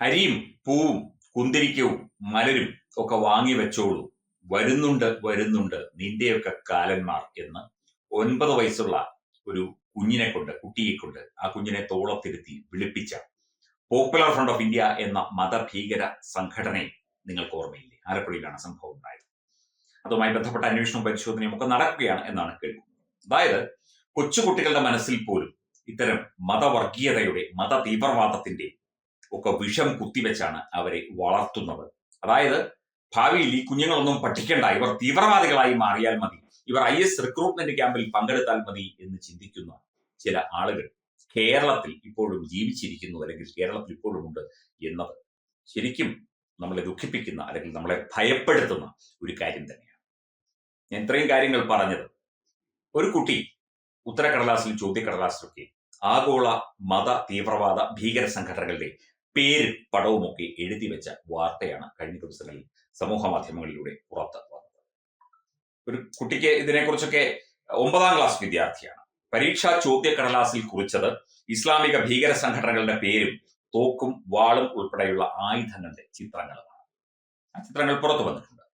അരിയും പൂവും കുന്തിരിക്കവും മലരും ഒക്കെ വാങ്ങി വെച്ചോളൂ. വരുന്നുണ്ട് വരുന്നുണ്ട്. നിന്റെയൊക്കെ കാലന്മാർ എന്ന് ഒൻപത് വയസ്സുള്ള ഒരു കുഞ്ഞിനെ കൊണ്ട് കുട്ടിയെ കൊണ്ട് ആ കുഞ്ഞിനെ തോളത്തിരുത്തി വിളിപ്പിച്ച പോപ്പുലർ ഫ്രണ്ട് ഓഫ് ഇന്ത്യ എന്ന മതഭീകര സംഘടനയെ നിങ്ങൾക്ക് ഓർമ്മയില്ലേ? ആലപ്പുഴയിലാണ് സംഭവം ഉണ്ടായത്. അതുമായി ബന്ധപ്പെട്ട അന്വേഷണവും പരിശോധനയും ഒക്കെ നടക്കുകയാണ് എന്നാണ് കേൾക്കുന്നത്. അതായത് കൊച്ചുകുട്ടികളുടെ മനസ്സിൽ പോലും ഇത്തരം മതവർഗീയതയുടെ മത തീവ്രവാദത്തിന്റെ ഒക്കെ വിഷം കുത്തിവെച്ചാണ് അവരെ വളർത്തുന്നത്. അതായത് ഭാവിയിൽ ഈ കുഞ്ഞുങ്ങളൊന്നും പഠിക്കേണ്ട. ഇവർ തീവ്രവാദികളായി മാറിയാൽ മതി. ഇവർ ഐ എസ് റിക്രൂട്ട്മെന്റ് ക്യാമ്പിൽ പങ്കെടുത്താൽ മതി എന്ന് ചിന്തിക്കുന്ന ചില ആളുകൾ കേരളത്തിൽ ഇപ്പോഴും ജീവിച്ചിരിക്കുന്നു അല്ലെങ്കിൽ കേരളത്തിൽ ഇപ്പോഴും ഉണ്ട് എന്നത് ശരിക്കും നമ്മളെ ദുഃഖിപ്പിക്കുന്ന അല്ലെങ്കിൽ നമ്മളെ ഭയപ്പെടുത്തുന്ന ഒരു കാര്യം തന്നെയാണ്. ഞാൻ ഇത്രയും കാര്യങ്ങൾ പറഞ്ഞത്. ഒരു കുട്ടി ഉത്തരക്കടലാസിലും ചോദ്യക്കടലാസിലൊക്കെ ആഗോള മത തീവ്രവാദ ഭീകര സംഘടനകളുടെ പേരും പടവുമൊക്കെ എഴുതി വെച്ച വാർത്തയാണ് കഴിഞ്ഞ ദിവസങ്ങളിൽ സമൂഹ മാധ്യമങ്ങളിലൂടെ പുറത്ത് വന്നത്. ഒരു കുട്ടിക്ക് ഇതിനെക്കുറിച്ചൊക്കെ ഒമ്പതാം ക്ലാസ് വിദ്യാർത്ഥിയാണ്. പരീക്ഷാ ചോദ്യക്കടലാസിൽ കുറിച്ചത് ഇസ്ലാമിക ഭീകര സംഘടനകളുടെ പേരും തോക്കും വാളും ഉൾപ്പെടെയുള്ള ആയുധങ്ങളുടെ ചിത്രങ്ങളുമാണ് ആ ചിത്രങ്ങൾ പുറത്തു വന്നിട്ടുണ്ട്.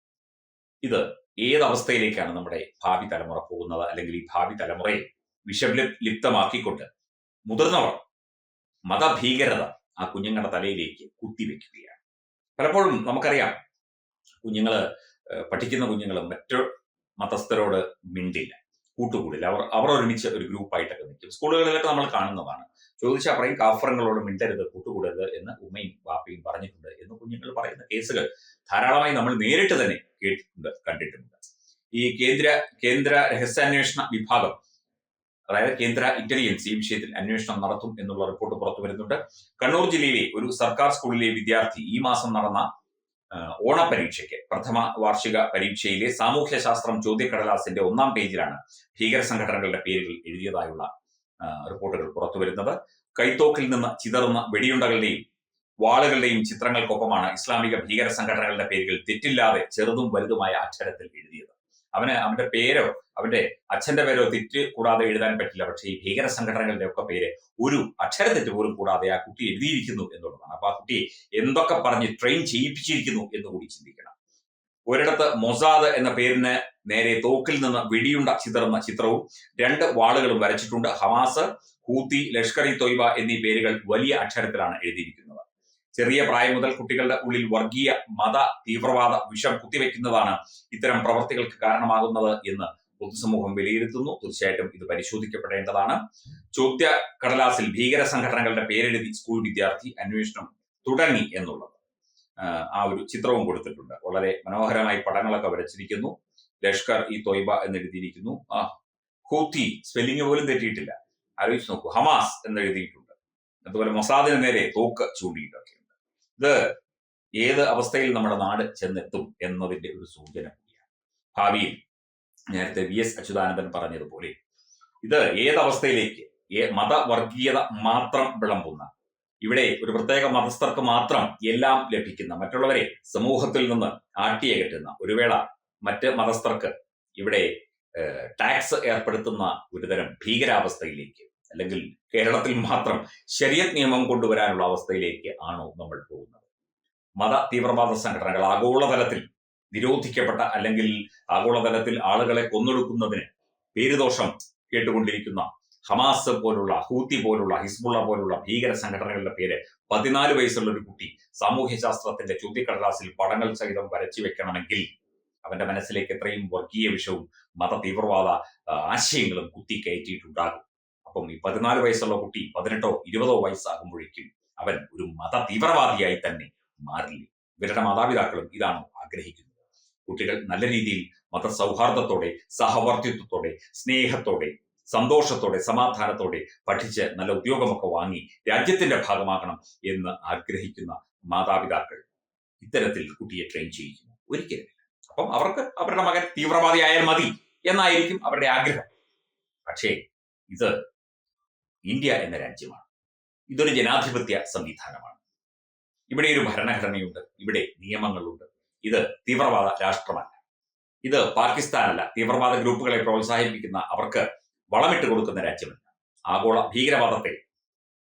ഇത് ഏതവസ്ഥയിലേക്കാണ് നമ്മുടെ ഭാവി തലമുറ പോകുന്നത്? അല്ലെങ്കിൽ ഈ ഭാവി തലമുറയെ വിഷലിപ്തമാക്കിക്കൊണ്ട് മുതിർന്നവർ മതഭീകരത ആ കുഞ്ഞുങ്ങളുടെ തലയിലേക്ക് കുത്തിവെക്കുകയാണ് പലപ്പോഴും നമുക്കറിയാം കുഞ്ഞുങ്ങൾ പഠിക്കുന്ന കുഞ്ഞുങ്ങൾ മറ്റു മതസ്ഥരോട് മിണ്ടില്ല കൂട്ടുകൂടില്ല. അവർ അവർ ഒരുമിച്ച് ഒരു ഗ്രൂപ്പായിട്ടൊക്കെ നിൽക്കും. സ്കൂളുകളിലൊക്കെ നമ്മൾ കാണുന്നതാണ്. ചോദിച്ചാൽ പറയും കാഫറങ്ങളോട് മിണ്ടരുത് കൂട്ടുകൂടരുത് എന്ന് ഉമ്മയും വാപ്പയും പറഞ്ഞിട്ടുണ്ട് എന്ന് കുഞ്ഞുങ്ങൾ പറയുന്ന കേസുകൾ ധാരാളമായി നമ്മൾ നേരിട്ട് തന്നെ കേട്ടിട്ടുണ്ട് കണ്ടിട്ടുണ്ട് ഈ കേന്ദ്ര കേന്ദ്ര രഹസ്യാന്വേഷണ വിഭാഗം അതായത് കേന്ദ്ര ഇന്റലിജൻസ് ഈ വിഷയത്തിൽ അന്വേഷണം നടത്തും എന്നുള്ള റിപ്പോർട്ട് പുറത്തു വരുന്നുണ്ട്. കണ്ണൂർ ജില്ലയിലെ ഒരു സർക്കാർ സ്കൂളിലെ വിദ്യാർത്ഥി ഈ മാസം നടന്ന ഓണപരീക്ഷയ്ക്ക് പ്രഥമ വാർഷിക പരീക്ഷയിലെ സാമൂഹ്യശാസ്ത്രം ചോദ്യക്കടലാസിന്റെ ഒന്നാം പേജിലാണ് ഭീകര സംഘടനകളുടെ പേരുകൾ എഴുതിയതായുള്ള റിപ്പോർട്ടുകൾ പുറത്തു വരുന്നത്. കൈത്തോക്കിൽ നിന്ന് ചിതറുന്ന വെടിയുണ്ടകളുടെയും വാളുകളുടെയും ചിത്രങ്ങൾക്കൊപ്പമാണ് ഇസ്ലാമിക ഭീകര സംഘടനകളുടെ പേരുകൾ തെറ്റില്ലാതെ ചെറുതും വലുതുമായ അക്ഷരത്തിൽ എഴുതിയത്. അവന് അവന്റെ പേരോ അവന്റെ അച്ഛന്റെ പേരോ തെറ്റ് കൂടാതെ എഴുതാൻ പറ്റില്ല. പക്ഷേ ഈ ഭീകര സംഘടനകളുടെ ഒക്കെ പേര് ഒരു അക്ഷരത്തെറ്റ് പോലും കൂടാതെ ആ കുട്ടി എഴുതിയിരിക്കുന്നു എന്നുള്ളതാണ്. അപ്പൊ ആ കുട്ടിയെ എന്തൊക്കെ പറഞ്ഞ് ട്രെയിൻ ചെയ്യിപ്പിച്ചിരിക്കുന്നു എന്ന് കൂടി ചിന്തിക്കണം. ഒരിടത്ത് മൊസാദ് എന്ന പേരിന് നേരെ തോക്കിൽ നിന്ന് വെടിയുണ്ട ചിതറുന്ന ചിത്രവും രണ്ട് വാളുകളും വരച്ചിട്ടുണ്ട്. ഹമാസ് ഹൂത്തി ലഷ്കർ ഇ തൊയ്ബ എന്നീ പേരുകൾ വലിയ അക്ഷരത്തിലാണ് എഴുതിയിരിക്കുന്നത്. ചെറിയ പ്രായം മുതൽ കുട്ടികളുടെ ഉള്ളിൽ വർഗീയ മത തീവ്രവാദ വിഷം കുത്തിവെക്കുന്നതാണ് ഇത്തരം പ്രവർത്തികൾക്ക് കാരണമാകുന്നത് എന്ന് പൊതുസമൂഹം വിലയിരുത്തുന്നു. തീർച്ചയായിട്ടും ഇത് പരിശോധിക്കപ്പെടേണ്ടതാണ്. ചോദ്യ കടലാസിൽ ഭീകര സംഘടനകളുടെ പേരെഴുതി സ്കൂൾ വിദ്യാർത്ഥി അന്വേഷണം തുടങ്ങി എന്നുള്ളത്. ആ ഒരു ചിത്രവും കൊടുത്തിട്ടുണ്ട്. വളരെ മനോഹരമായി പടങ്ങളൊക്കെ വരച്ചിരിക്കുന്നു. ലഷ്കർ ഈ തൊയ്ബ എന്ന് എഴുതിയിരിക്കുന്നു ആ ഹൂത്തി സ്പെല്ലിംഗ് പോലും തെറ്റിയിട്ടില്ല. ആലോചിച്ച് നോക്കൂ. ഹമാസ് എന്ന് എഴുതിയിട്ടുണ്ട് അതുപോലെ മൊസാദിന് നേരെ തോക്ക് ചൂണ്ടിയിട്ടൊക്കെയുണ്ട്. ഇത് ഏത് അവസ്ഥയിൽ നമ്മുടെ നാട് ചെന്നെത്തും എന്നതിന്റെ ഒരു സൂചന കൂടിയാണ്. ഭാവിയിൽ നേരത്തെ വി എസ് അച്യുതാനന്ദൻ പറഞ്ഞതുപോലെ ഇത് ഏതവസ്ഥയിലേക്ക് മതവർഗീയത മാത്രം വിളമ്പുന്ന ഇവിടെ ഒരു പ്രത്യേക മതസ്ഥർക്ക് മാത്രം എല്ലാം ലഭിക്കുന്ന മറ്റുള്ളവരെ സമൂഹത്തിൽ നിന്ന് ആട്ടിയകറ്റുന്ന ഒരു വേള മറ്റ് മതസ്ഥർക്ക് ഇവിടെ ടാക്സ് ഏർപ്പെടുത്തുന്ന ഒരുതരം ഭീകരാവസ്ഥയിലേക്ക് അല്ലെങ്കിൽ കേരളത്തിൽ മാത്രം ശരിയത് നിയമം കൊണ്ടുവരാനുള്ള അവസ്ഥയിലേക്ക് ആണോ നമ്മൾ പോകുന്നത്? മത തീവ്രവാദ സംഘടനകൾ ആഗോളതലത്തിൽ നിരോധിക്കപ്പെട്ട അല്ലെങ്കിൽ ആഗോളതലത്തിൽ ആളുകളെ കൊന്നൊടുക്കുന്നതിന് പേരുദോഷം കേട്ടുകൊണ്ടിരിക്കുന്ന ഹമാസ് പോലുള്ള ഹൂത്തി പോലുള്ള ഹിസ്ബുള്ള പോലുള്ള ഭീകര സംഘടനകളുടെ പേര് പതിനാല് വയസ്സുള്ള ഒരു കുട്ടി സാമൂഹ്യശാസ്ത്രത്തിന്റെ ചോദ്യക്കടലാസിൽ പടങ്ങൾ സഹിതം വരച്ചു വെക്കണമെങ്കിൽ അവന്റെ മനസ്സിലേക്ക് എത്രയും വർഗീയ വിഷവും മത തീവ്രവാദ ആശയങ്ങളും കുത്തി കയറ്റിയിട്ടുണ്ടാകും അപ്പം ഈ പതിനാല് വയസ്സുള്ള കുട്ടി പതിനെട്ടോ ഇരുപതോ വയസ്സാകുമ്പോഴേക്കും അവൻ ഒരു മത തീവ്രവാദിയായി തന്നെ മാറില്ലേ? ഇവരുടെ മാതാപിതാക്കളും ഇതാണ് ആഗ്രഹിക്കുന്നത്. കുട്ടികൾ നല്ല രീതിയിൽ മത മതസൗഹാർദ്ദത്തോടെ സഹവർത്തിത്വത്തോടെ സ്നേഹത്തോടെ സന്തോഷത്തോടെ സമാധാനത്തോടെ പഠിച്ച് നല്ല ഉദ്യോഗമൊക്കെ വാങ്ങി രാജ്യത്തിന്റെ ഭാഗമാകണം എന്ന് ആഗ്രഹിക്കുന്ന മാതാപിതാക്കൾ ഇത്തരത്തിൽ കുട്ടിയെ ട്രെയിൻ ചെയ്യിക്കുന്നു ഒരിക്കലും അപ്പം അവർക്ക് അവരുടെ മകൻ തീവ്രവാദിയായാൽ മതി എന്നായിരിക്കും അവരുടെ ആഗ്രഹം. പക്ഷേ ഇത് ഇന്ത്യ എന്ന രാജ്യമാണ്. ഇതൊരു ജനാധിപത്യ സംവിധാനമാണ്. ഇവിടെ ഒരു ഭരണഘടനയുണ്ട്. ഇവിടെ നിയമങ്ങളുണ്ട്. ഇത് തീവ്രവാദ രാഷ്ട്രമല്ല. ഇത് പാകിസ്ഥാനല്ല. തീവ്രവാദ ഗ്രൂപ്പുകളെ പ്രോത്സാഹിപ്പിക്കുന്ന അവർക്ക് വളമിട്ട് കൊടുക്കുന്ന രാജ്യമല്ല. ആഗോള ഭീകരവാദത്തെ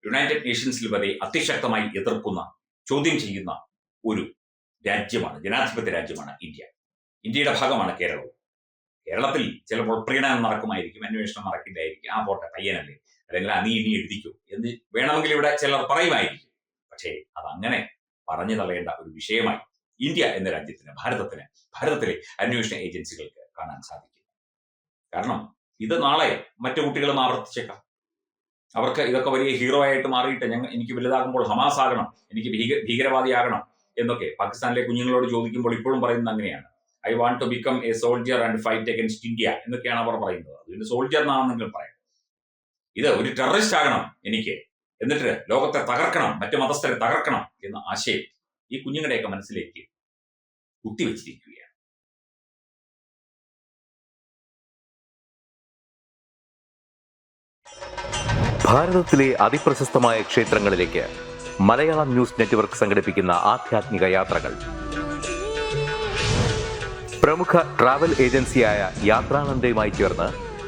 യുണൈറ്റഡ് നേഷൻസിൽ വരെ അതിശക്തമായി എതിർക്കുന്ന ചോദ്യം ചെയ്യുന്ന ഒരു രാജ്യമാണ് ജനാധിപത്യ രാജ്യമാണ് ഇന്ത്യ. ഇന്ത്യയുടെ ഭാഗമാണ് കേരളവും കേരളത്തിൽ ചിലപ്പോൾ പ്രീണനം നടക്കുമായിരിക്കും അന്വേഷണം നടക്കില്ലായിരിക്കും. ആ പോട്ടെ പയ്യനല്ലേ? അല്ലെങ്കിൽ നീ ഇനി എഴുതിക്കൂ എന്ന് വേണമെങ്കിൽ ഇവിടെ ചിലർ പറയുമായിരിക്കും. പക്ഷേ അതങ്ങനെ പറഞ്ഞു തള്ളേണ്ട ഒരു വിഷയമായി ഇന്ത്യ എന്ന രാജ്യത്തിന് ഭാരതത്തിന് ഭാരതത്തിലെ അന്വേഷണ ഏജൻസികൾക്ക് കാണാൻ സാധിക്കും. കാരണം ഇത് നാളെ മറ്റു കുട്ടികളും ആവർത്തിച്ചേക്കാം. അവർക്ക് ഇതൊക്കെ വലിയ ഹീറോ ആയിട്ട് മാറിയിട്ട് ഞങ്ങൾ എനിക്ക് വലുതാകുമ്പോൾ ഹമാസ് ആകണം എനിക്ക് ഭീക ഭീകരവാദിയാകണം എന്നൊക്കെ പാകിസ്ഥാനിലെ കുഞ്ഞുങ്ങളോട് ചോദിക്കുമ്പോൾ ഇപ്പോഴും പറയുന്നത് അങ്ങനെയാണ്. I want to become a soldier and fight against India എന്നൊക്കെയാണ് അവർ പറയുന്നത്. അതിന് സോൾജിയർ എന്നാണെന്നെങ്കിലും പറയാം ഇത് ഒരു ടെററിസ്റ്റ് ആകണം എനിക്ക്. എന്നിട്ട് ലോകത്തെ തകർക്കണം മറ്റു മതസ്ഥരെ തകർക്കണം എന്ന ആശയം ഈ കുഞ്ഞുങ്ങളുടെയൊക്കെ മനസ്സിലേക്ക് കുത്തിവെച്ചിരിക്കുകയാണ്. ഭാരതത്തിലെ അതിപ്രശസ്തമായ ക്ഷേത്രങ്ങളിലേക്ക് മലയാളം ന്യൂസ് നെറ്റ്വർക്ക് സംഘടിപ്പിക്കുന്ന ആധ്യാത്മിക യാത്രകൾ. പ്രമുഖ ട്രാവൽ ഏജൻസിയായ യാത്രാനന്ദയുമായി ചേർന്ന്